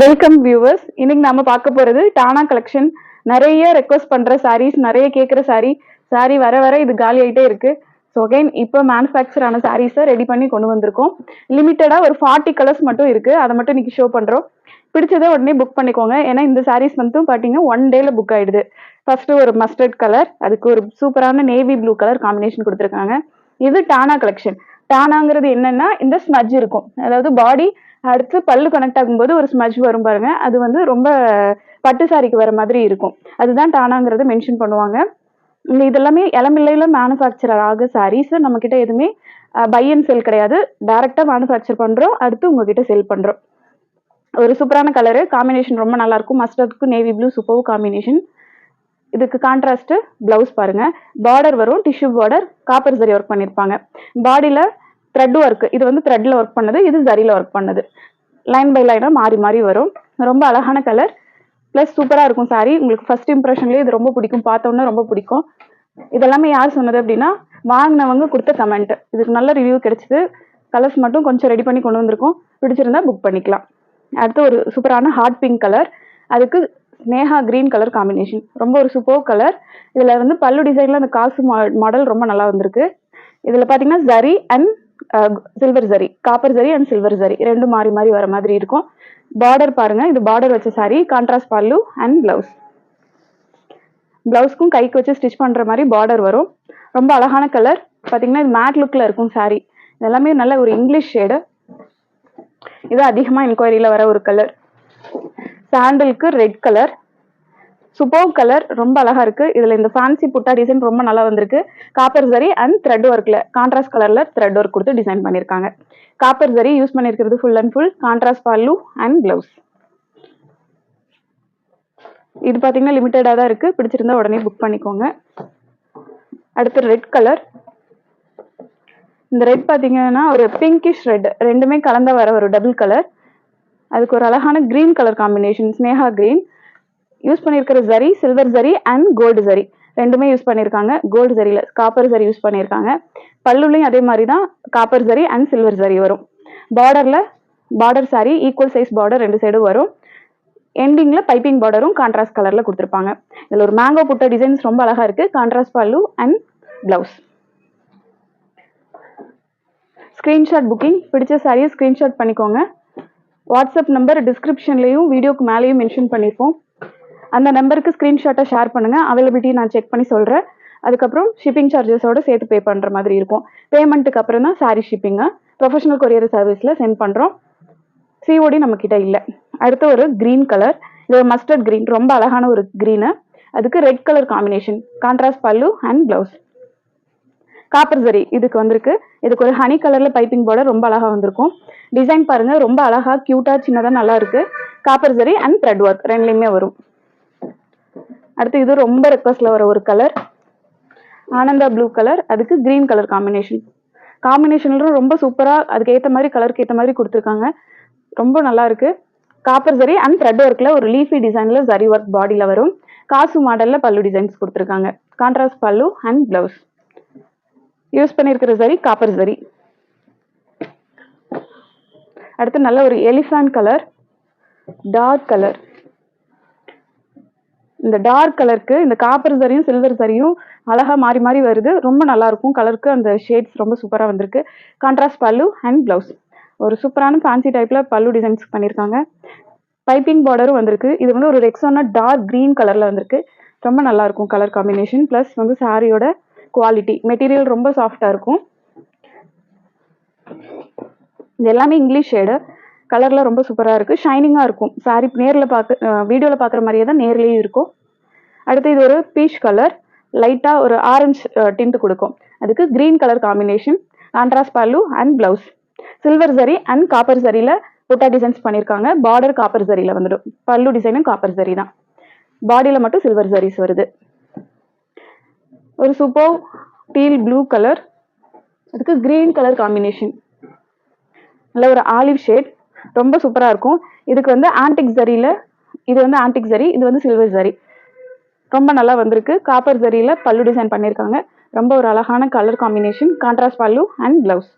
Welcome viewers இன்னைக்கு நாம பார்க்க போறது டானா கலெக்ஷன் நிறைய ரெக்வஸ்ட் பண்ற சாரீஸ் நிறைய கேட்குற சாரீ saree வர வர இது காலி ஆயிட்டே இருக்கு. ஸோ அகைன் இப்போ மேனுஃபேக்சர் ஆன சாரீஸை ரெடி பண்ணி கொண்டு வந்திருக்கோம். லிமிட்டடாக ஒரு ஃபார்ட்டி கலர்ஸ் மட்டும் இருக்கு. அதை மட்டும் இன்னைக்கு ஷோ பண்றோம். பிடிச்சதை உடனே புக் பண்ணிக்கோங்க. ஏன்னா இந்த சாரீஸ் மட்டும் பார்த்தீங்கன்னா ஒன் டேல புக் ஆயிடுது. ஃபர்ஸ்ட் ஒரு மஸ்டர்ட் கலர் அதுக்கு ஒரு சூப்பரான நேவி ப்ளூ கலர் காம்பினேஷன் கொடுத்துருக்காங்க. இது டானா கலெக்ஷன் டானாங்கிறது என்னன்னா இந்த ஸ்மஜ் இருக்கும். அதாவது பாடி அடுத்து பல்லு கனெக்ட் ஆகும்போது ஒரு ஸ்மஜ் வரும் பாருங்க. அது வந்து ரொம்ப பட்டு சாரிக்கு வர மாதிரி இருக்கும். அதுதான் டானாங்கிறத மென்ஷன் பண்ணுவாங்க. இதெல்லாமே இளம்பிள்ளையில மேனுஃபேக்சரர் ஆக சாரீஸ் நம்ம கிட்ட எதுவுமே பை அண்ட் செல் கிடையாது. டைரக்டா மேனுஃபேக்சர் பண்றோம். அடுத்து உங்ககிட்ட செல் பண்றோம். ஒரு சூப்பரான கலரு காம்பினேஷன் ரொம்ப நல்லா இருக்கும். மஸ்டர்டுக்கு நேவி ப்ளூ சூப்பர் காம்பினேஷன் இதுக்கு கான்ட்ராஸ்ட் பிளவுஸ் பாருங்க. பார்டர் வரும். Tissue border copper zari work பண்ணிருப்பாங்க. பாடியில த்ரெட் ஒர்க் இது வந்து த்ரெட்ல ஒர்க் பண்ணது இது ஜரியில ஒர்க் பண்ணது. லைன் பை லைனாக மாறி மாறி வரும். ரொம்ப அழகான கலர் ப்ளஸ் சூப்பராக இருக்கும் சாரி உங்களுக்கு ஃபர்ஸ்ட் இம்ப்ரெஷன்லேயே இது ரொம்ப பிடிக்கும். பார்த்தோன்னே ரொம்ப பிடிக்கும். இதெல்லாமே யார் சொன்னது அப்படின்னா வாங்கினவங்க கொடுத்த கமெண்ட் இதுக்கு நல்ல ரிவ்யூ கிடைச்சிது. கலர்ஸ் மட்டும் கொஞ்சம் ரெடி பண்ணி கொண்டு வந்திருக்கோம். பிடிச்சிருந்தா புக் பண்ணிக்கலாம். அடுத்து ஒரு சூப்பரான ஹாட் பிங்க் கலர் அதுக்கு ஸ்னேகா க்ரீன் கலர் காம்பினேஷன் ரொம்ப ஒரு சூப்பர் கலர் இதில் வந்து பல்லு டிசைனில் அந்த காசு மாடல் ரொம்ப நல்லா வந்திருக்கு. இதில் பார்த்தீங்கன்னா zari and silver zari copper zari and silver zari ரெண்டும் மாறி மாறி வர மாதிரி இருக்கும். பார்டர் பாருங்க. இது பார்டர் வச்ச sari contrast pallu and blouse பிளவுஸ்க்கும் கைக்கு வச்சு ஸ்டிச் பண்ற மாதிரி பார்டர் வரும். ரொம்ப அழகான கலர் பாத்தீங்கன்னா இது மேட் லுக்ல இருக்கும் சாரி இதெல்லாமே நல்ல ஒரு இங்கிலீஷ் ஷேடு இது அதிகமா என்கொயரியில வர ஒரு கலர் சாண்டலுக்கு ரெட் கலர் சூப்பர் கலர் ரொம்ப அழகா இருக்கு. இதுல இந்த ஃபேன்சி புட்டா டிசைன் ரொம்ப நல்லா வந்திருக்கு. காப்பர் ஜரி அண்ட் த்ரெட் ஒர்க்ல கான்ட்ராஸ்ட் கலர்ல த்ரெட் ஒர்க் கொடுத்து டிசைன் பண்ணிருக்காங்க. Copper zari use பண்ணிருக்கிறது full and full contrast pallu and blouse இது பாத்தீங்கன்னா லிமிட்டடா தான் இருக்கு. பிடிச்சிருந்தா உடனே புக் பண்ணிக்கோங்க. அடுத்து ரெட் கலர் இந்த ரெட் பாத்தீங்கன்னா ஒரு பிங்கிஷ் ரெட் ரெண்டுமே கலந்த வர ஒரு டபுள் கலர் அதுக்கு ஒரு அழகான கிரீன் கலர் காம்பினேஷன் ஸ்னேகா கிரீன் யூஸ் பண்ணியிருக்கிற zari silver zari and gold zari ரெண்டுமே யூஸ் பண்ணியிருக்காங்க கோல்டு ஜரியில் காப்பர் ஜரி யூஸ் பண்ணியிருக்காங்க பல்லுலையும் அதே மாதிரி தான் copper zari and silver zari வரும் பார்டரில் border sari equal size border ரெண்டு சைடும் வரும். எண்டிங்கில் பைப்பிங் பார்டரும் கான்ட்ராஸ்ட் கலரில் கொடுத்துருப்பாங்க. இதில் ஒரு மேங்கோ புட்ட டிசைன்ஸ் ரொம்ப அழகாக இருக்குது கான்ட்ராஸ்ட் பல்லு அண்ட் ப்ளவுஸ் ஸ்க்ரீன்ஷாட் புக்கிங் பிடிச்ச சாரியை ஸ்க்ரீன்ஷாட் பண்ணிக்கோங்க. வாட்ஸ்அப் நம்பர் டிஸ்கிரிப்ஷன்லையும் வீடியோக்கு மேலேயும் மென்ஷன் பண்ணியிருப்போம் அந்த நம்பருக்கு ஸ்க்ரீன்ஷாட்டை ஷேர் பண்ணுங்கள் அவைலபிலிட்டி நான் செக் பண்ணி சொல்கிறேன் அதுக்கப்புறம் ஷிப்பிங் சார்ஜஸோடு சேர்த்து பே பண்ணுற மாதிரி இருக்கும். பேமெண்ட்டுக்கு அப்புறம் தான் சாரீ ஷிப்பிங்கை ப்ரொஃபஷனல் கொரியர் சர்வீஸில் சென்ட் பண்ணுறோம் சிஓடி நம்மக்கிட்ட இல்லை. அடுத்து ஒரு க்ரீன் கலர் இது மஸ்டர்ட் க்ரீன் ரொம்ப அழகான ஒரு க்ரீனு அதுக்கு red colour combination contrast pallu and blouse copper zari இதுக்கு வந்திருக்கு. இதுக்கு ஒரு ஹனி கலரில் பைப்பிங் பார்டர் ரொம்ப அழகாக வந்திருக்கும். டிசைன் பாருங்கள் ரொம்ப அழகாக க்யூட்டாக சின்னதாக நல்லா இருக்குது copper zari and thread work ரெண்டுலேயுமே வரும். அடுத்து இது ரொம்ப ரெக்வஸ்ட்ல வர ஒரு கலர் ஆனந்தா ப்ளூ கலர் அதுக்கு கிரீன் கலர் காம்பினேஷன் காம்பினேஷன்ல ரொம்ப சூப்பராக அதுக்கு மாதிரி கலருக்கு ஏற்ற மாதிரி கொடுத்துருக்காங்க. ரொம்ப நல்லா இருக்கு. காப்பர் ஜரி அண்ட் த்ரெட் ஒர்க்கில் ஒரு லீஃபி டிசைனில் சரி ஒர்க் பாடியில் வரும். காசு மாடலில் பல்லு டிசைன்ஸ் கொடுத்துருக்காங்க. கான்ட்ராஸ்ட் பல்லு அண்ட் பிளவுஸ் யூஸ் பண்ணியிருக்கிற சரி காப்பர் சரி அடுத்து நல்ல ஒரு எலிஃபண்ட் கலர் டார்க் கலர் இந்த டார்க் கலருக்கு இந்த காப்பர் சரியும் சில்வர் சரியும் அழகா மாறி மாறி வருது. ரொம்ப நல்லா இருக்கும். கலருக்கு அந்த ஷேட்ஸ் ரொம்ப சூப்பராக வந்திருக்கு. கான்ட்ராஸ்ட் பல்லு அண்ட் பிளவுஸ் ஒரு சூப்பரான ஃபேன்சி டைப்பில் பல்லு டிசைன்ஸ் பண்ணியிருக்காங்க பைப்பிங் பார்டரும் வந்திருக்கு. இது வந்து ஒரு ரெக்ஸான டார்க் கிரீன் கலரில் வந்திருக்கு. ரொம்ப நல்லா இருக்கும் கலர் காம்பினேஷன் ப்ளஸ் வந்து சாரியோட குவாலிட்டி மெட்டீரியல் ரொம்ப சாஃப்டாக இருக்கும். இது எல்லாமே இங்கிலீஷ் ஷேடு கலர்லாம் ரொம்ப சூப்பராக இருக்குது ஷைனிங்காக இருக்கும். சாரி நேரில் பார்க்க வீடியோவில் பார்க்குற மாதிரியே தான் நேர்லேயும் இருக்கும். அடுத்து இது ஒரு பீச் கலர் லைட்டாக ஒரு ஆரஞ்சு டிண்ட் கொடுக்கும். அதுக்கு green colour combination contrast pallu and blouse silver zari and copper சரியில் butta designs பண்ணியிருக்காங்க பார்டர் காப்பர் சரியில வந்துடும். பல்லு டிசைனும் காப்பர் சரி தான். பாடியில் மட்டும் சில்வர் சரிஸ் வருது. ஒரு சூப்பர் டீல் ப்ளூ கலர் அதுக்கு கிரீன் கலர் காம்பினேஷன் நல்ல ஒரு ஆலிவ் ஷேட் ரொம்ப சூப்பராக இருக்கும். இதுக்கு வந்து ஆன்டிக் ஜரியில் இது வந்து ஆன்டிக் ஜரி இது வந்து சில்வர் ஜரி ரொம்ப நல்லா வந்திருக்கு. காப்பர் ஜரியில் பல்லு டிசைன் பண்ணியிருக்காங்க ரொம்ப ஒரு அழகான colour combination contrast pallu and blouse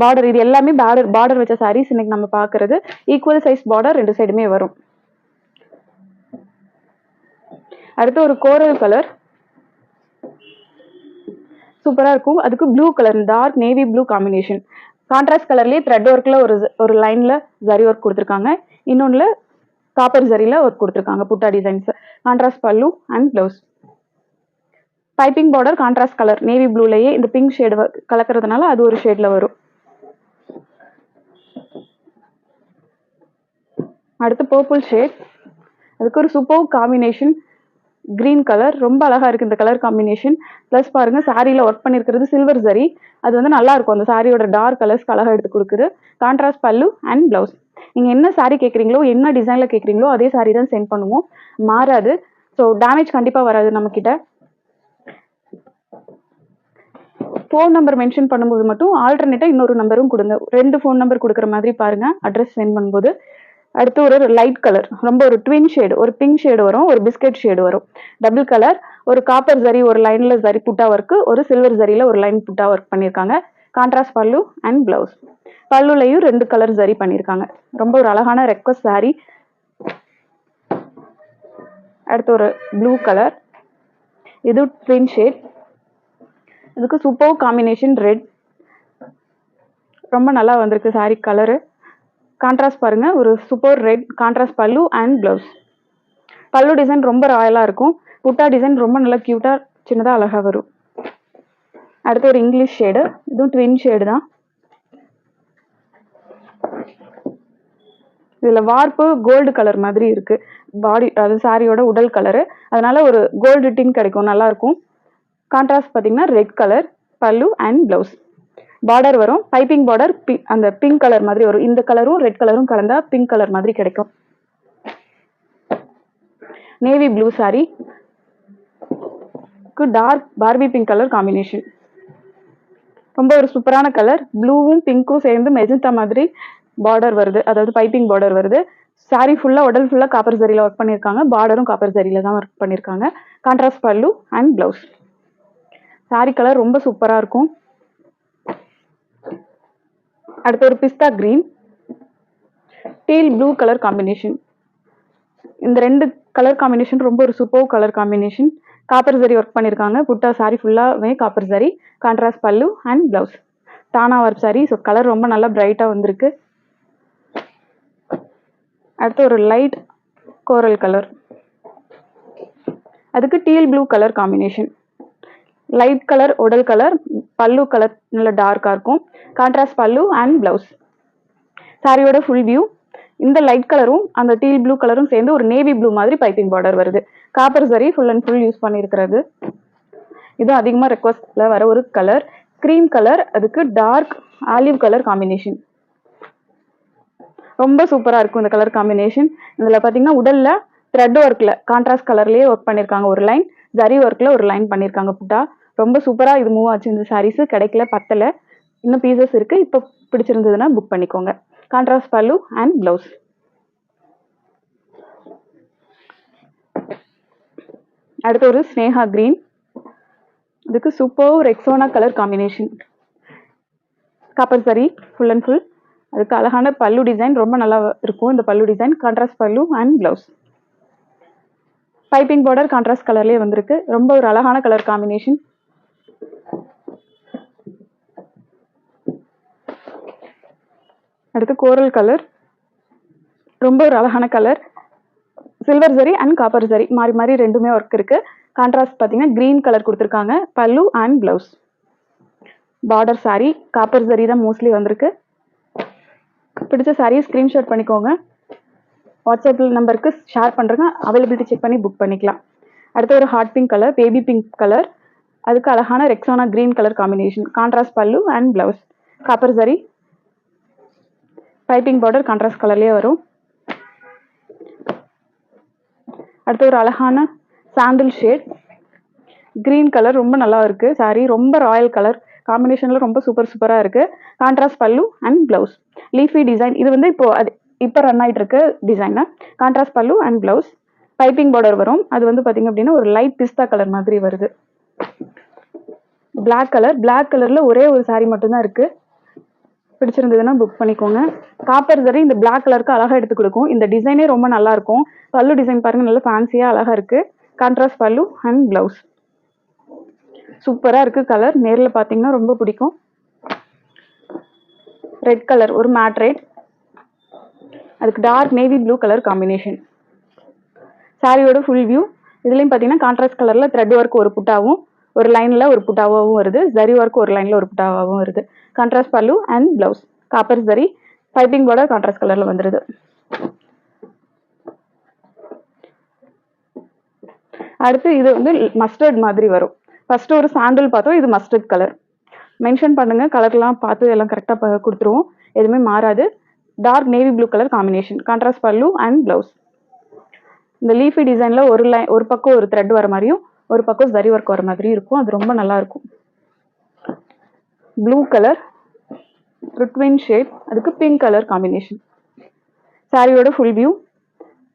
border இது எல்லாமே பார்டர் பார்டர் வச்ச சாரீஸ் இன்னைக்கு நம்ம பார்க்கறது ஈக்குவல் சைஸ் பார்டர் ரெண்டு சைடுமே வரும். அடுத்து ஒரு கோரல் கலர் சூப்பராக இருக்கும். அதுக்கு blue colour dark navy blue combination contrast கலர்லேயே த்ரெட் ஒர்க்கில் ஒரு ஒரு லைனில் ஜரி ஒர்க் கொடுத்துருக்காங்க. இன்னொன்னுல காப்பர் ஜரியில் ஒர்க் கொடுத்துருக்காங்க butta designs contrast pallu and blouse piping border contrast colour navy ப்ளூலேயே இந்த பிங்க் ஷேடு கலக்கிறதுனால அது ஒரு ஷேடில் வரும். அடுத்து பர்பிள் ஷேட் அதுக்கு ஒரு சூப்பர் காம்பினேஷன் கிரீன் கலர் ரொம்ப அழகா இருக்கு இந்த கலர் காம்பினேஷன் ப்ளஸ் பாருங்க சாரியில ஒர்க் பண்ணிருக்கிறது சில்வர் சரி அது வந்து நல்லா இருக்கும். அந்த சாரியோட டார்க் கலர்ஸ்க்கு அழகா எடுத்து கொடுக்குது. கான்ட்ராஸ்ட் பல்லு அண்ட் பிளவுஸ் நீங்க என்ன சாரி கேட்குறீங்களோ என்ன டிசைன்ல கேட்குறீங்களோ அதே சாரி தான் சென்ட் பண்ணுவோம். மாறாது. ஸோ டேமேஜ் கண்டிப்பா வராது நம்ம கிட்ட ஃபோன் நம்பர் மென்ஷன் பண்ணும்போது மட்டும் ஆல்டர்னேட்டாக இன்னொரு நம்பரும் கொடுங்க. ரெண்டு ஃபோன் நம்பர் கொடுக்குற மாதிரி பாருங்க. அட்ரஸ் சென்ட் பண்ணும்போது. அடுத்து ஒரு லைட் கலர் ரொம்ப ஒரு ட்வின் ஷேடு ஒரு பிங்க் ஷேடு வரும் ஒரு பிஸ்கட் ஷேடு வரும். டபுள் கலர் ஒரு காப்பர் ஜரி ஒரு லைனில் ஜரி புட்டா ஒர்க்கு ஒரு சில்வர் ஜரியில் ஒரு லைன் புட்டா ஒர்க் பண்ணியிருக்காங்க. கான்ட்ராஸ்ட் பல்லு அண்ட் பிளவுஸ் பல்லுலையும் ரெண்டு கலர் ஜரி பண்ணியிருக்காங்க. ரொம்ப ஒரு அழகான ரெக்வஸ்ட் சாரி அடுத்து ஒரு ப்ளூ கலர் இது ட்வின் ஷேட் இதுக்கு சூப்பர் காம்பினேஷன் ரெட் ரொம்ப நல்லா வந்திருக்கு சாரி கலரு கான்ட்ராஸ்ட் பாருங்க ஒரு super red contrast pallu and blouse pallu design ரொம்ப ராயலாக இருக்கும். புட்டா டிசைன் ரொம்ப நல்லா க்யூட்டாக சின்னதாக அழகாக வரும். அடுத்து ஒரு இங்கிலீஷ் ஷேடு இதுவும் ட்வின் ஷேடு தான். இதில் வார்ப்பு கோல்டு கலர் மாதிரி இருக்குது பாடி அது சாரியோட உடல் கலரு அதனால் ஒரு கோல்டு டின் கிடைக்கும் நல்லாயிருக்கும் கான்ட்ராஸ்ட் பார்த்தீங்கன்னா red colour pallu and blouse border வரும். பைப்பிங் பார்டர் அந்த பிங்க் கலர் மாதிரி வரும். இந்த கலரும் ரெட் கலரும் கலந்தா பிங்க் கலர் மாதிரி கிடைக்கும். Navy blue sari dark Barbie pink colour combination ரொம்ப ஒரு சூப்பரான கலர் ப்ளூவும் பிங்க்கும் சேர்ந்து மெஜந்தா மாதிரி பார்டர் வருது. அதாவது பைப்பிங் பார்டர் வருது. சாரி ஃபுல்லாக உடல் ஃபுல்லாக காப்பர் சரியில் ஒர்க் பண்ணியிருக்காங்க. பார்டரும் காப்பர் சரியில் தான் ஒர்க் பண்ணியிருக்காங்க. கான்ட்ராஸ்ட் பல்லு அண்ட் ப்ளவுஸ் சாரி கலர் ரொம்ப சூப்பராக இருக்கும். அடுத்து ஒரு pista green teal blue colour combination இந்த ரெண்டு கலர் காம்பினேஷன் ரொம்ப ஒரு super colour combination copper zari work பண்ணியிருக்காங்க புட்டா சாரி ஃபுல்லாகவே copper sari contrast pallu and blouse Danah work sari so colour ரொம்ப நல்லா பிரைட்டாக வந்திருக்கு. அடுத்து ஒரு லைட் கோரல் கலர் அதுக்கு teal blue colour combination light colour உடல் கலர் பல்லு கலர் நல்ல டார்க்காக இருக்கும். கான்ட்ராஸ்ட் பல்லு அண்ட் ப்ளவுஸ் சாரியோட ஃபுல் வியூ இந்த லைட் கலரும் அந்த டீல் ப்ளூ கலரும் சேர்ந்து ஒரு நேவி ப்ளூ மாதிரி பைப்பிங் பார்டர் வருது. Copper zari full and full use பண்ணியிருக்கிறது. இது அதிகமாக ரெக்வஸ்டில் வர ஒரு கலர் க்ரீம் கலர் அதுக்கு டார்க் ஆலிவ் கலர் காம்பினேஷன் ரொம்ப சூப்பராக இருக்கும் இந்த கலர் காம்பினேஷன் இதில் பார்த்தீங்கன்னா உடலில் த்ரெட் ஒர்க்கில் கான்ட்ராஸ்ட் கலர்லேயே ஒர்க் பண்ணியிருக்காங்க ஒரு லைன் ஜரி ஒர்க்கில் ஒரு லைன் பண்ணியிருக்காங்க புட்டா. ரொம்ப சூப்பராக இது மூவ் ஆச்சு. இந்த சாரீஸு கிடைக்கல பத்தல. இன்னும் பீசஸ் இருக்கு. இப்போ பிடிச்சிருந்ததுன்னா புக் பண்ணிக்கோங்க. கான்ட்ராஸ்ட் பல்லு அண்ட் ப்ளவுஸ் அடுத்து ஒரு ஸ்னேகா கிரீன் இதுக்கு super Rexona colour combination copper zari full and full அதுக்கு அழகான பல்லு டிசைன் ரொம்ப நல்லா இருக்கும். இந்த pallu design contrast pallu and blouse piping border contrast கலர்லேயே வந்திருக்கு. ரொம்ப ஒரு அழகான கலர் காம்பினேஷன் அடுத்து கோரல் கலர் ரொம்ப ஒரு அழகான colour silver zari and copper zari மாறி மாறி ரெண்டுமே ஒர்க் இருக்கு. கான்ட்ராஸ்ட் பார்த்தீங்கன்னா கிரீன் கலர் கொடுத்துருக்காங்க. Pallu and blouse border saree copper zari தான் மோஸ்ட்லி வந்திருக்கு. பிடிச்ச சாரியை ஸ்க்ரீன்ஷாட் பண்ணிக்கோங்க. வாட்ஸ்அப்பில் நம்பருக்கு ஷேர் பண்ணுறேங்க அவைலபிலிட்டி செக் பண்ணி புக் பண்ணிக்கலாம். அடுத்து ஒரு hot pink colour baby pink colour அதுக்கு அழகான Rexona green colour combination contrast pallu and blouse copper zari piping border contrast கலர்லேயே வரும். அடுத்து ஒரு அழகான சாண்டில் ஷேட் க்ரீன் கலர் ரொம்ப நல்லா இருக்குது சாரி ரொம்ப ராயல் கலர் காம்பினேஷனில் ரொம்ப சூப்பர் சூப்பராக இருக்குது கான்ட்ராஸ்ட் பல்லு அண்ட் ப்ளவுஸ் லீஃபி டிசைன் இது வந்து இப்போ அது இப்போ ரன் ஆகிட்டு இருக்கு design contrast pallu and blouse piping border வரும். அது வந்து பார்த்திங்க அப்படின்னா ஒரு லைட் பிஸ்தா கலர் மாதிரி வருது. பிளாக் கலர் பிளாக் கலரில் ஒரே ஒரு சாரீ மட்டும்தான் இருக்குது பிடிச்சிருந்ததுன்னா புக் பண்ணிக்கோங்க. காப்பர் சரி இந்த பிளாக் கலருக்கு அழகாக எடுத்து கொடுக்கும். இந்த டிசைனே ரொம்ப நல்லா இருக்கும். பல்லு டிசைன் பாருங்க நல்லா ஃபேன்சியாக அழகாக இருக்குது கான்ட்ராஸ்ட் பல்லு அண்ட் பிளவுஸ் சூப்பராக இருக்குது கலர் நேரில் பார்த்தீங்கன்னா ரொம்ப பிடிக்கும். ரெட் கலர் ஒரு மேட் ரெட் அதுக்கு dark navy blue colour combination சாரியோட ஃபுல் வியூ இதுலேயும் பார்த்தீங்கன்னா கான்ட்ராஸ்ட் கலரில் த்ரெட் ஒர்க் ஒரு புட்டாவும் ஒரு லைனில் ஒரு புட்டாவாகவும் வருது. ஜரி ஒர்க் ஒரு லைனில் ஒரு புட்டாவாகவும் வருது. Contrast pallu and blouse copper zari piping border contrast கலரில் வந்துடுது அடுத்து இது வந்து மஸ்டர்ட் மாதிரி வரும். ஃபர்ஸ்ட் ஒரு சாண்டல் பார்த்தோம் இது மஸ்டர்ட் கலர் மென்ஷன் பண்ணுங்க கலர்லாம் பார்த்து எல்லாம் கரெக்டாக கொடுத்துருவோம். எதுவுமே மாறாது. Dark navy blue colour combination contrast pallu and blouse இந்த லீஃபி டிசைனில் ஒரு லைன் ஒரு பக்கம் ஒரு த்ரெட் வர மாதிரியும் ஒரு பக்கம் ஜரி ஒர்க் வர மாதிரியும் இருக்கும். அது ரொம்ப நல்லாயிருக்கும் ப்ளூ கலர் ஒரு ஷேப் ஷேட் அதுக்கு பிங்க் கலர் காம்பினேஷன் சாரியோட ஃபுல் வியூ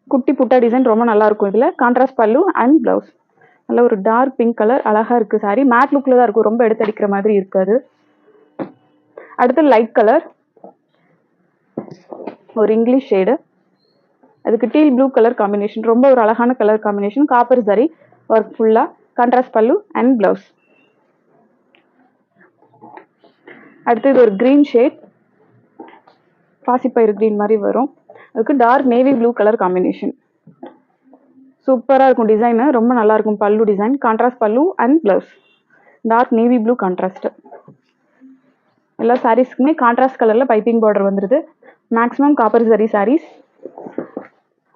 குட்டி புட்டா டிசைன் ரொம்ப நல்லா இருக்கும் கான்ட்ராஸ்ட் பல்லு அண்ட் ப்ளவுஸ் நல்ல ஒரு டார்க் பிங்க் கலர் அழகாக இருக்குது சாரி மேட் லுக்கில் தான் இருக்கும். ரொம்ப எடுத்து அடிக்கிற மாதிரி இருக்காது. அடுத்து லைட் கலர் ஒரு இங்கிலீஷ் ஷேடு அதுக்கு டீல் ப்ளூ கலர் காம்பினேஷன் ரொம்ப ஒரு அழகான colour combination copper zari work ஃபுல்லாக கான்ட்ராஸ்ட் பல்லு அண்ட் ப்ளவுஸ் அடுத்து இது ஒரு கிரீன் ஷேட் பாசிப்பயிறு கிரீன் மாதிரி வரும். அதுக்கு dark navy blue colour combination சூப்பராக இருக்கும் டிசைனு ரொம்ப நல்லாயிருக்கும் pallu design contrast pallu and blouse dark navy blue contrast எல்லா சாரீஸ்க்குமே கான்ட்ராஸ்ட் கலரில் பைப்பிங் பார்டர் வந்துருது. மேக்ஸிமம் காப்பர் சரி சாரீஸ்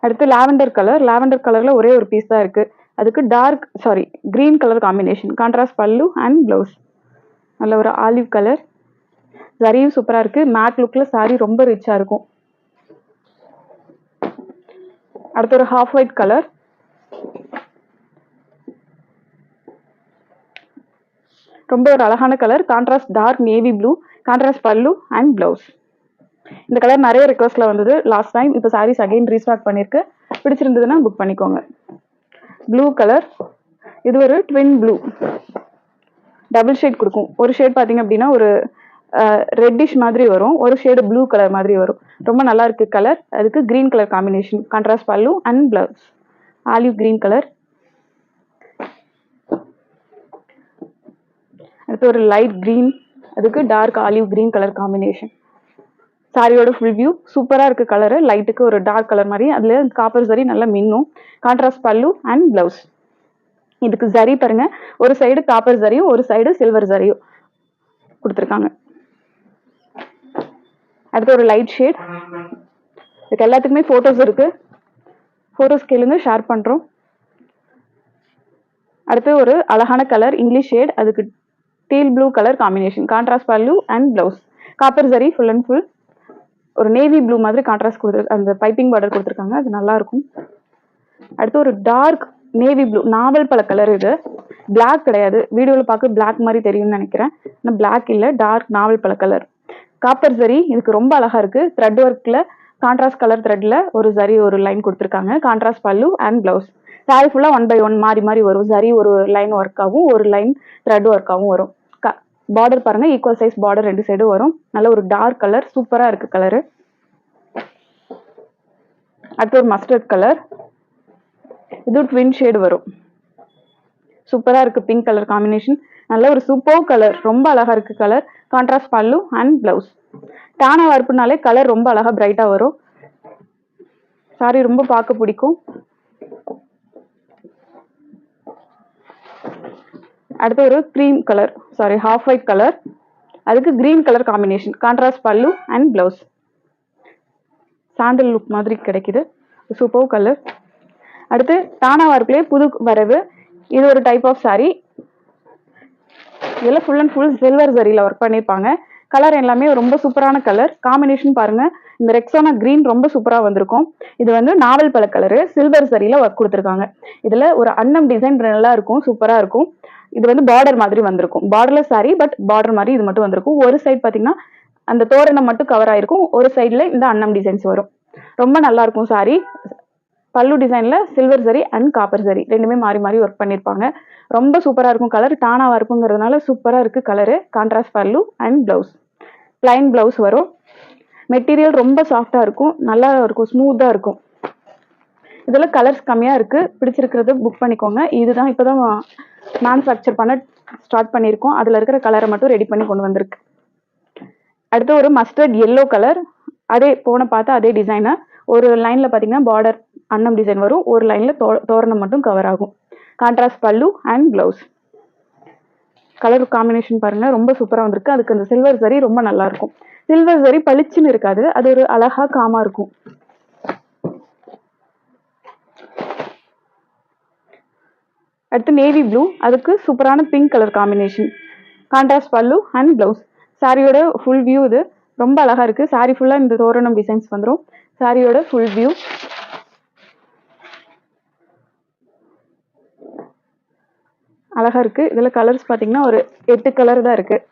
அடுத்து லாவெண்டர் கலர் லாவெண்டர் கலரில் ஒரே ஒரு பீஸ் தான் இருக்குது அதுக்கு dark sorry green colour combination contrast pallu and blouse நல்ல ஒரு ஆலிவ் கலர் சரியும் சூப்பராக இருக்குது மேட் லுக்கில் சாரி ரொம்ப ரிச்சாக இருக்கும். அடுத்து ஒரு ஹாஃப் ஒயிட் கலர் ரொம்ப ஒரு அழகான colour contrast dark navy blue contrast pallu and blouse இந்த கலர் நிறைய ரிக்வஸ்ட்ல வந்தது. லாஸ்ட் டைம் இப்போ சாரீஸ் அகைன் ரீஸ்டாக் பண்ணியிருக்கு பிடிச்சிருந்ததுன்னா புக் பண்ணிக்கோங்க. ப்ளூ கலர் இது ஒரு ட்வின் ப்ளூ டபுள் ஷேட் கொடுக்கும். ஒரு ஷேட் பார்த்தீங்க அப்படின்னா ஒரு ரெட்டிஷ் மாதிரி வரும். ஒரு ஷேடு ப்ளூ கலர் மாதிரி வரும். ரொம்ப நல்லா இருக்கு கலர் அதுக்கு green colour combination contrast pallu and blouse olive green colour அடுத்து ஒரு லைட் கிரீன் அதுக்கு dark olive green colour combination சாரியோட ஃபுல் வியூ சூப்பராக இருக்குது கலரு லைட்டுக்கு ஒரு டார்க் கலர் மாதிரி. அதில் காப்பர் சரி நல்லா மின்னும். கான்ட்ராஸ்ட் பல்லு அண்ட் பிளவுஸ் இதுக்கு ஜரி பாருங்க. ஒரு சைடு காப்பர் சரியும் ஒரு சைடு சில்வர் சரியும் கொடுத்துருக்காங்க. அடுத்து ஒரு லைட் ஷேட் இதுக்கு எல்லாத்துக்குமே ஃபோட்டோஸ் இருக்கு. ஃபோட்டோஸ் கேளுங்க ஷேர் பண்ணுறோம் அடுத்து ஒரு அழகான கலர் இங்கிலீஷ் ஷேட் அதுக்கு teal blue colour combination contrast pallu and blouse copper zari full and full ஒரு நேவி ப்ளூ மாதிரி கான்ட்ராஸ்ட் கொடுத்துருக்கு அந்த பைப்பிங் பார்டர் கொடுத்துருக்காங்க. அது நல்லா இருக்கும். அடுத்து ஒரு டார்க் நேவி ப்ளூ நாவல் பழ கலர் இது. பிளாக் கிடையாது. வீடியோவில் பார்க்க பிளாக் மாதிரி தெரியும்னு நினைக்கிறேன். ஆனால் பிளாக் இல்லை. டார்க் நாவல் பழ கலர் காப்பர் சரி இதுக்கு ரொம்ப அழகா இருக்கு. த்ரெட் ஒர்க்ல கான்ட்ராஸ்ட் கலர் த்ரெட்ல ஒரு சரி ஒரு லைன் கொடுத்துருக்காங்க. Contrast pallu and blouse sari ஃபுல்லாக ஒன் பை ஒன் மாறி மாறி வரும். சரி ஒரு லைன் ஒர்க்காகவும் ஒரு லைன் த்ரெட் ஒர்க்காகவும் வரும். பார்டர் பாருங்க ஈக்குவல் சைஸ் பார்டர் ரெண்டு சைடும் வரும். நல்ல ஒரு டார்க் கலர் சூப்பரா இருக்கு கலரு அடுத்து ஒரு மஸ்டர்ட் கலர் இது ட்வின் ஷேடு வரும். சூப்பரா இருக்கு பிங்க் கலர் காம்பினேஷன் நல்ல ஒரு சூப்பர் கலர் ரொம்ப அழகா இருக்கு colour contrast pallu and blouse டானா வார்ப்புனாலே கலர் ரொம்ப அழகா பிரைட்டா வரும். சாரி ரொம்ப பார்க்க பிடிக்கும். அடுத்து ஒரு cream colour sari half white colour அதுக்கு green colour combination contrast pallu and blouse sandal look மாதிரி கிடைக்குது. சூப்பர் கலர் அடுத்து டானா வார்ப்புலேயே புது வரவு. இது ஒரு டைப் ஆஃப் saree. இதில் ஃபுல் அண்ட் ஃபுல் சில்வர் ஜரியில் ஒர்க் பண்ணியிருப்பாங்க கலர் எல்லாமே ரொம்ப சூப்பரான கலர் காம்பினேஷன் பாருங்க. இந்த ரெக்ஸோனா கிரீன் ரொம்ப சூப்பராக வந்திருக்கும். இது வந்து நாவல் பழ கலரு சில்வர் சரியில் ஒர்க் கொடுத்துருக்காங்க. இதில் ஒரு அன்னம் டிசைன் நல்லா இருக்கும் சூப்பராக இருக்கும். இது வந்து பார்டர் மாதிரி வந்திருக்கும். பார்டர்லெஸ் சாரி பட் பார்டர் மாதிரி இது மட்டும் வந்திருக்கும். ஒரு சைட் பார்த்தீங்கன்னா அந்த தோரணம் மட்டும் கவர் ஆயிருக்கும். ஒரு சைடில் இந்த அன்னம் டிசைன்ஸ் வரும். ரொம்ப நல்லா இருக்கும் சாரி பல்லு டிசைனில் சில்வர் சரி அண்ட் காப்பர் சரி ரெண்டுமே மாறி மாறி ஒர்க் பண்ணியிருப்பாங்க ரொம்ப சூப்பராக இருக்கும் கலர் டானாவாக இருக்குங்கிறதுனால சூப்பராக இருக்குது colour contrast pallu and blouse plain blouse வரும். மெட்டீரியல் ரொம்ப சாஃப்டாக இருக்கும். நல்லா இருக்கும் ஸ்மூத்தாக இருக்கும். இதில் கலர்ஸ் கம்மியாக இருக்குது பிடிச்சிருக்கிறது புக் பண்ணிக்கோங்க. இதுதான் இப்போ தான் மேனுஃபேக்சர் பண்ண ஸ்டார்ட் பண்ணியிருக்கோம். அதில் இருக்கிற கலரை மட்டும் ரெடி பண்ணி கொண்டு வந்திருக்கு. அடுத்து ஒரு மஸ்டர்ட் எல்லோ கலர் அதே போன பார்த்தா அதே டிசைனாக ஒரு லைனில் பார்த்தீங்கன்னா பார்டர் அன்னம் டிசைன் வரும். ஒரு லைனில் தோ தோரணம் மட்டும் கவர் ஆகும். கான்ட்ராஸ்ட் பல்லு அண்ட் ப்ளவுஸ் கலர் காம்பினேஷன் பாருங்க ரொம்ப சூப்பராக வந்திருக்கு. அதுக்கு அந்த சில்வர் சரி ரொம்ப நல்லா இருக்கும். சில்வர் சரி பளிச்சுன்னு இருக்காது. அது ஒரு அழகா காமா இருக்கும். அடுத்து நேவி ப்ளூ அதுக்கு சூப்பரான pink colour combination contrast pallu and blouse சாரியோட ஃபுல் வியூ இது. ரொம்ப அழகா இருக்கு. சாரி ஃபுல்லாக இந்த தோரணம் டிசைன்ஸ் வந்துரும். சாரியோட ஃபுல் வியூ அழகாக இருக்குது இதில் கலர்ஸ் பார்த்தீங்கன்னா ஒரு எட்டு கலர் தான் இருக்குது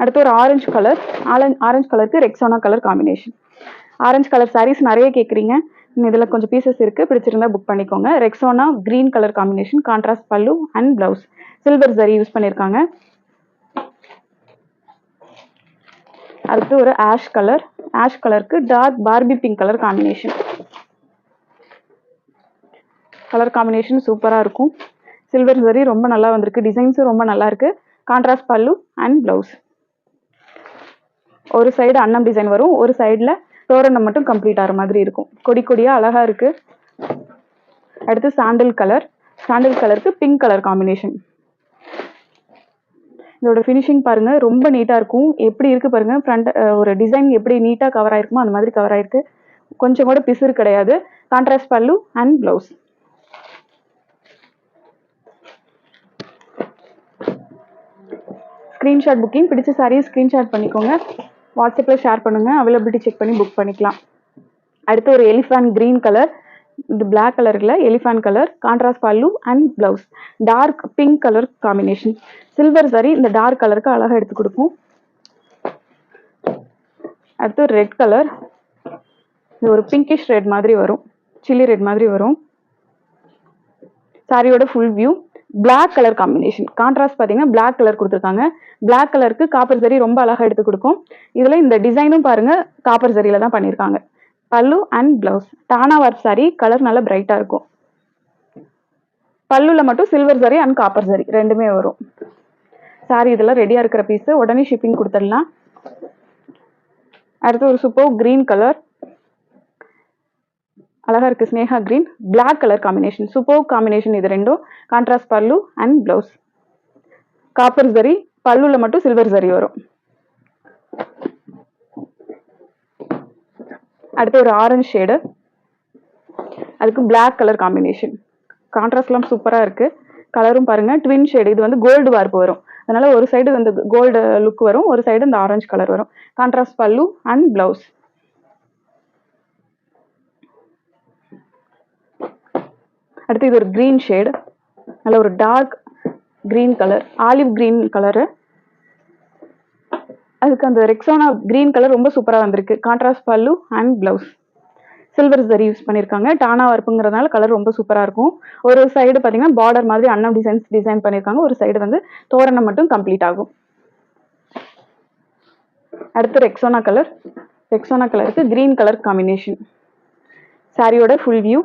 அடுத்து ஒரு ஆரஞ்சு கலர் ஆரஞ்சு கலருக்கு Rexona colour combination orange colour saris நிறைய கேட்குறீங்க இதில் கொஞ்சம் பீசஸ் இருக்குது பிடிச்சிருந்தா புக் பண்ணிக்கோங்க. Rexona green colour combination contrast pallu and blouse silver zari use பண்ணியிருக்காங்க அடுத்து ஒரு ஆஷ் கலர் ஆஷ் கலருக்கு dark Barbie pink colour combination colour combination சூப்பராக இருக்கும். சில்வர் ஜரி ரொம்ப நல்லா வந்திருக்கு. டிசைன்ஸும் ரொம்ப நல்லா இருக்கு. கான்ட்ராஸ்ட் பல்லு அண்ட் பிளவுஸ் ஒரு சைடு அன்னம் டிசைன் வரும். ஒரு சைடில் தோரணம் மட்டும் கம்ப்ளீட் ஆகிற மாதிரி இருக்கும். கொடி கொடியாக அழகாக இருக்குது அடுத்து சாண்டில் கலர் சாண்டில் கலருக்கு பிங்க் கலர் காம்பினேஷன் இதோட ஃபினிஷிங் பாருங்கள் ரொம்ப நீட்டாக இருக்கும். எப்படி இருக்குது பாருங்கள் ஃப்ரண்ட் ஒரு டிசைன் எப்படி நீட்டாக கவர் ஆயிருக்குமோ அந்த மாதிரி கவர் ஆயிருக்கு. கொஞ்சம் கூட பிசுறு கிடையாது. கான்ட்ராஸ்ட் பல்லு அண்ட் பிளவுஸ் ஸ்க்ரீன்ஷாட் புக்கிங் பிடிச்ச சாரியை ஸ்க்ரீன்ஷாட் பண்ணிக்கோங்க. வாட்ஸ்அப்பில் ஷேர் பண்ணுங்கள் அவைலபிலிட்டி செக் பண்ணி புக் பண்ணிக்கலாம். அடுத்து ஒரு எலிஃபேண்ட் க்ரீன் கலர் இது பிளாக் கலரில் elephant colour contrast pallu and blouse dark pink colour combination silver zari இந்த டார்க் கலருக்கு அழகாக எடுத்து கொடுக்கும். அடுத்து ரெட் கலர் இது ஒரு பிங்கிஷ் ரெட் மாதிரி வரும். சில்லி ரெட் மாதிரி வரும். சாரியோட full view black colour combination contrast பார்த்தீங்கன்னா பிளாக் கலர் கொடுத்துருக்காங்க. பிளாக் கலருக்கு காப்பர் சரி ரொம்ப அழகாக எடுத்து கொடுக்கும். இதில் இந்த டிசைனும் பாருங்கள் காப்பர் சரியில் தான் பண்ணியிருக்காங்க பல்லு அண்ட் பிளவுஸ் டானா ஒர்க் சாரி கலர் நல்லா பிரைட்டாக இருக்கும். பல்லுல மட்டும் சில்வர் சரி அண்ட் காப்பர் சரி ரெண்டுமே வரும். சாரி இதெல்லாம் ரெடியாக இருக்கிற பீஸு உடனே ஷிப்பிங் கொடுத்துடலாம். அடுத்து ஒரு சூப்பர் க்ரீன் கலர் அழகா இருக்கு. Sneha green. Black colour combination super combination இது ரெண்டும். கான்ட்ராஸ்ட் பல்லு அண்ட் ப்ளவுஸ் காப்பர் சரி பல்லுல மட்டும் சில்வர் சரி வரும். அடுத்து ஒரு ஆரஞ்சு ஷேடு அதுக்கு பிளாக் கலர் காம்பினேஷன் கான்ட்ராஸ்ட்லாம் சூப்பராக இருக்குது கலரும் பாருங்கள் ட்வின் ஷேடு இது வந்து கோல்டு வார்ப்பு வரும். அதனால் ஒரு சைடு வந்து கோல்டு லுக் வரும். ஒரு சைடு இந்த ஆரஞ்சு கலர் வரும். கான்ட்ராஸ்ட் பல்லு அண்ட் ப்ளவுஸ் அடுத்து இது ஒரு க்ரீன் ஷேடு நல்ல ஒரு dark green colour olive green colour அதுக்கு அந்த ரெக்ஸோனா கிரீன் கலர் ரொம்ப சூப்பராக வந்திருக்கு. Contrast pallu and blouse silver zari use பண்ணியிருக்காங்க டானா வர்ப்புங்கிறதுனால கலர் ரொம்ப சூப்பராக இருக்கும். ஒரு சைடு பார்த்தீங்கன்னா பார்டர் மாதிரி அன்னம் டிசைன்ஸ் டிசைன் பண்ணியிருக்காங்க ஒரு சைடு வந்து தோரணம் மட்டும் கம்ப்ளீட் ஆகும். அடுத்து ரெக்ஸோனா கலர் ரெக்ஸோனா கலருக்கு கிரீன் கலர் காம்பினேஷன் சாரியோட ஃபுல் வியூ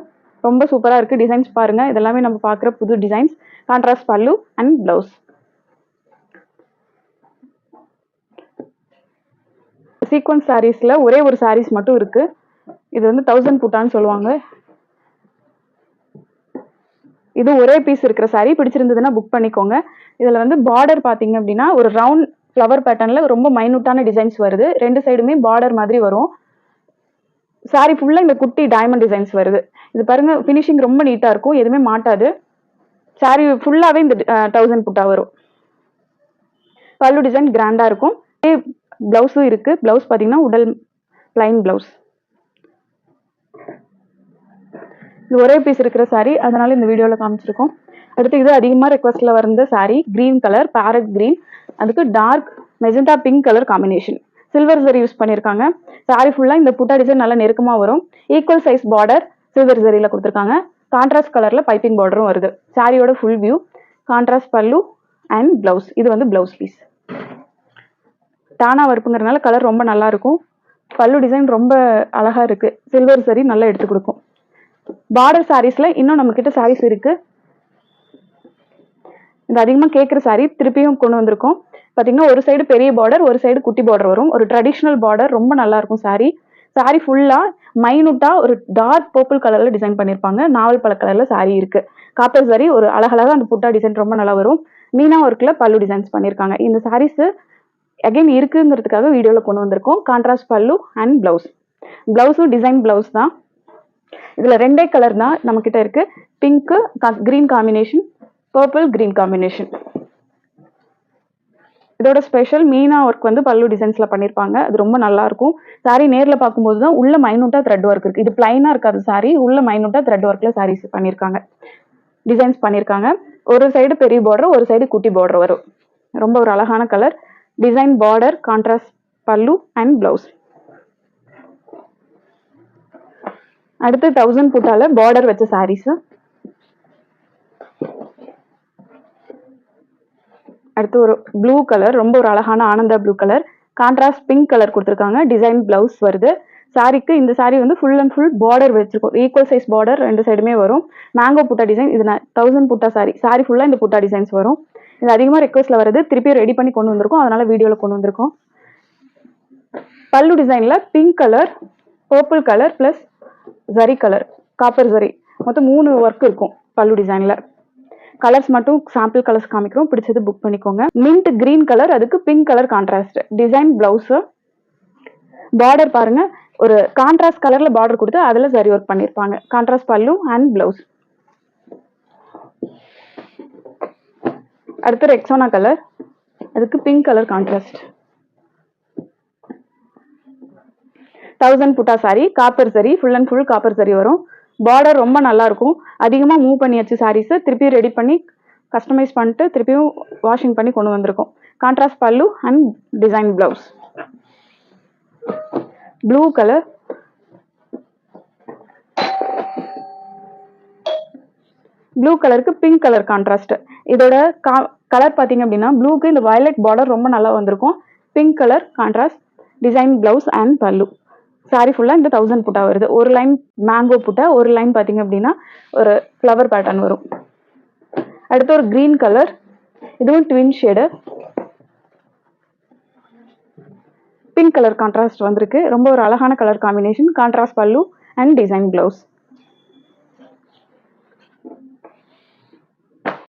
ரொம்ப சூப்பராக இருக்குது டிசைன்ஸ் பாருங்கள் இதெல்லாமே நம்ம பார்க்குற புது designs contrast pallu and blouse sequins சாரீஸில் ஒரே ஒரு சாரீஸ் மட்டும் இருக்குது இது வந்து தௌசண்ட் புட்டான்னு சொல்லுவாங்க. இது ஒரே பீஸ் இருக்கிற சாரீ பிடிச்சிருந்ததுன்னா புக் பண்ணிக்கோங்க. இதில் வந்து பார்டர் பார்த்தீங்க அப்படின்னா ஒரு ரவுண்ட் ஃப்ளவர் பேட்டர்னில் ரொம்ப மைனூட்டான டிசைன்ஸ் வருது. ரெண்டு சைடுமே பார்டர் மாதிரி வரும். சாரி ஃபுல்லாக இந்த குட்டி டைமண்ட் டிசைன்ஸ் வருது. இது பாருங்க ஃபினிஷிங் ரொம்ப நீட்டாக இருக்கும் எதுவுமே மாட்டாது. சாரி ஃபுல்லாகவே இந்த தௌசண்ட் புட்டா வரும். பல்லு டிசைன் கிராண்டாக இருக்கும். பிளவுஸும் இருக்கு. பிளவுஸ் பார்த்தீங்கன்னா உடல் பிளைன் பிளவுஸ் இது ஒரே பீஸ் இருக்கிற சாரி அதனால இந்த வீடியோவில் காமிச்சிருக்கோம். அடுத்து இது அதிகமாக ரெக்வஸ்ட்ல வந்த sari green colour parrot green அதுக்கு dark magenta pink colour combination silver zari use பண்ணியிருக்காங்க சாரி ஃபுல்லாக இந்த புட்டா டிசைன் நல்லா நெருக்கமாக வரும். ஈக்குவல் சைஸ் பார்டர் சில்வர் ஜரியில கொடுத்துருக்காங்க. கான்ட்ராஸ்ட் கலரில் பைப்பிங் பார்டரும் வருது. சாரியோட full view contrast pallu and blouse இது வந்து பிளவுஸ் பீஸ் டானா வறுப்புங்கிறதுனால கலர் ரொம்ப நல்லா இருக்கும். பல்லு டிசைன் ரொம்ப அழகா இருக்கு. சில்வர் சரி நல்லா எடுத்து கொடுக்கும். பார்டர் சாரீஸ்ல இன்னும் நம்ம கிட்ட சாரீஸ் இருக்கு. இது அதிகமாக கேட்குற saree திருப்பியும் கொண்டு வந்திருக்கோம். பார்த்தீங்கன்னா ஒரு சைடு பெரிய பார்டர் ஒரு சைடு குட்டி பார்டர் வரும். ஒரு ட்ரெடிஷ்னல் பார்டர் ரொம்ப நல்லா இருக்கும் saree. சாரீ ஃபுல்லாக மைனூட்டாக ஒரு டார்க் பர்பிள் கலரில் டிசைன் பண்ணியிருப்பாங்க நாவல் பழ கலரில் saree இருக்கு. காப்பர் சாரி ஒரு அழகழகாக அந்த புட்டா டிசைன் ரொம்ப நல்லா வரும். மீனா ஒர்க்கில் பல்லு டிசைன்ஸ் பண்ணியிருக்காங்க இந்த சாரீஸ் அகைன் இருக்குங்கிறதுக்காக வீடியோவில் கொண்டு வந்திருக்கோம். கான்ட்ராஸ்ட் பல்லு அண்ட் ப்ளவுஸ் ப்ளவுஸும் டிசைன் ப்ளவுஸ் தான். இதில் ரெண்டே கலர் தான் நம்மக்கிட்ட இருக்கு. Pink green combination purple green combination இதோட ஸ்பெஷல் மீனா ஒர்க் வந்து பல்லு டிசைன்ஸில் பண்ணியிருப்பாங்க அது ரொம்ப நல்லா இருக்கும். நேரில் பார்க்கும்போது தான் உள்ள மைனூட்டாக த்ரெட் ஒர்க் இருக்குது இது பிளைனாக இருக்காது சாரீ உள்ள மைனூட்டாக த்ரெட் ஒர்க்கில் சாரீஸ் பண்ணியிருக்காங்க டிசைன்ஸ் பண்ணியிருக்காங்க ஒரு சைடு பெரிய பார்டர் ஒரு சைடு குட்டி பார்டர் வரும். ரொம்ப ஒரு அழகான colour design border contrast pallu and blouse அடுத்து தௌசண்ட் புட்டால பார்டர் வச்ச சாரீஸ் அடுத்து ஒரு ப்ளூ கலர் ரொம்ப ஒரு அழகான Ananda blue colour contrast pink colour கொடுத்துருக்காங்க. டிசைன் பிளவுஸ் வருது. சாரிக்கு இந்த சாரி வந்து ஃபுல் அண்ட் ஃபுல் பார்டர் வச்சிருக்கோம். ஈக்குவல் சைஸ் பார்டர் ரெண்டு சைடுமே வரும். மேங்கோ புட்டா டிசைன் இது தௌசண்ட் புட்டா சாரி சாரி ஃபுல்லாக இந்த புட்டா டிசைன்ஸ் வரும். இது அதிகமாக ரெக்வஸ்ட்ல வருது திருப்பி ரெடி பண்ணி கொண்டு வந்திருக்கோம். அதனால வீடியோவில் கொண்டு வந்திருக்கோம். பல்லு டிசைனில் pink colour purple colour plus zari colour copper zari மொத்தம் மூணு ஒர்க் இருக்கும் பல்லு டிசைனில் கலர்ஸ் மட்டும் சாம்பிள் கலர்ஸ் காமிக்கிறோம். பிடிச்சது புக் பண்ணிக்கோங்க. மின்ட் கிரீன் கலர் அதுக்கு pink colour contrast design blouse border பாருங்க. ஒரு கான்ட்ராஸ்ட் கலர்ல பார்டர் கொடுத்து அதுல சரி ஒர்க் பண்ணிருப்பாங்க. கான்ட்ராஸ்ட் பல்லு அண்ட் பிளவுஸ் அடுத்து ரெக்ஸோனா கலர் அதுக்கு pink colour contrast thousand butta sari copper zari full and full copper zari வரும். பார்டர் ரொம்ப நல்லா இருக்கும் அதிகமாக மூவ் பண்ணியாச்சு சாரீஸு திருப்பி ரெடி பண்ணி கஸ்டமைஸ் பண்ணிட்டு திருப்பியும் வாஷிங் பண்ணி கொண்டு வந்திருக்கோம். Contrast pallu and design blouse blue colour blue கலருக்கு பிங்க் கலர் கான்ட்ராஸ்ட் இதோட கா கலர் பார்த்தீங்க அப்படின்னா ப்ளூக்கு இந்த வயலட் பார்டர் ரொம்ப நல்லா வந்திருக்கும். Pink colour contrast design blouse and pallu. Sari ஃபுல்லாக இந்த தௌசண்ட் புட்டா வருது. ஒரு லைன் மேங்கோ புட்டா ஒரு லைன் பார்த்தீங்க அப்படின்னா ஒரு ஃப்ளவர் பேட்டர்ன் வரும். அடுத்து ஒரு க்ரீன் கலர் இதுவும் twin shade pink colour contrast வந்திருக்கு. ரொம்ப ஒரு அழகான colour combination contrast pallu and design blouse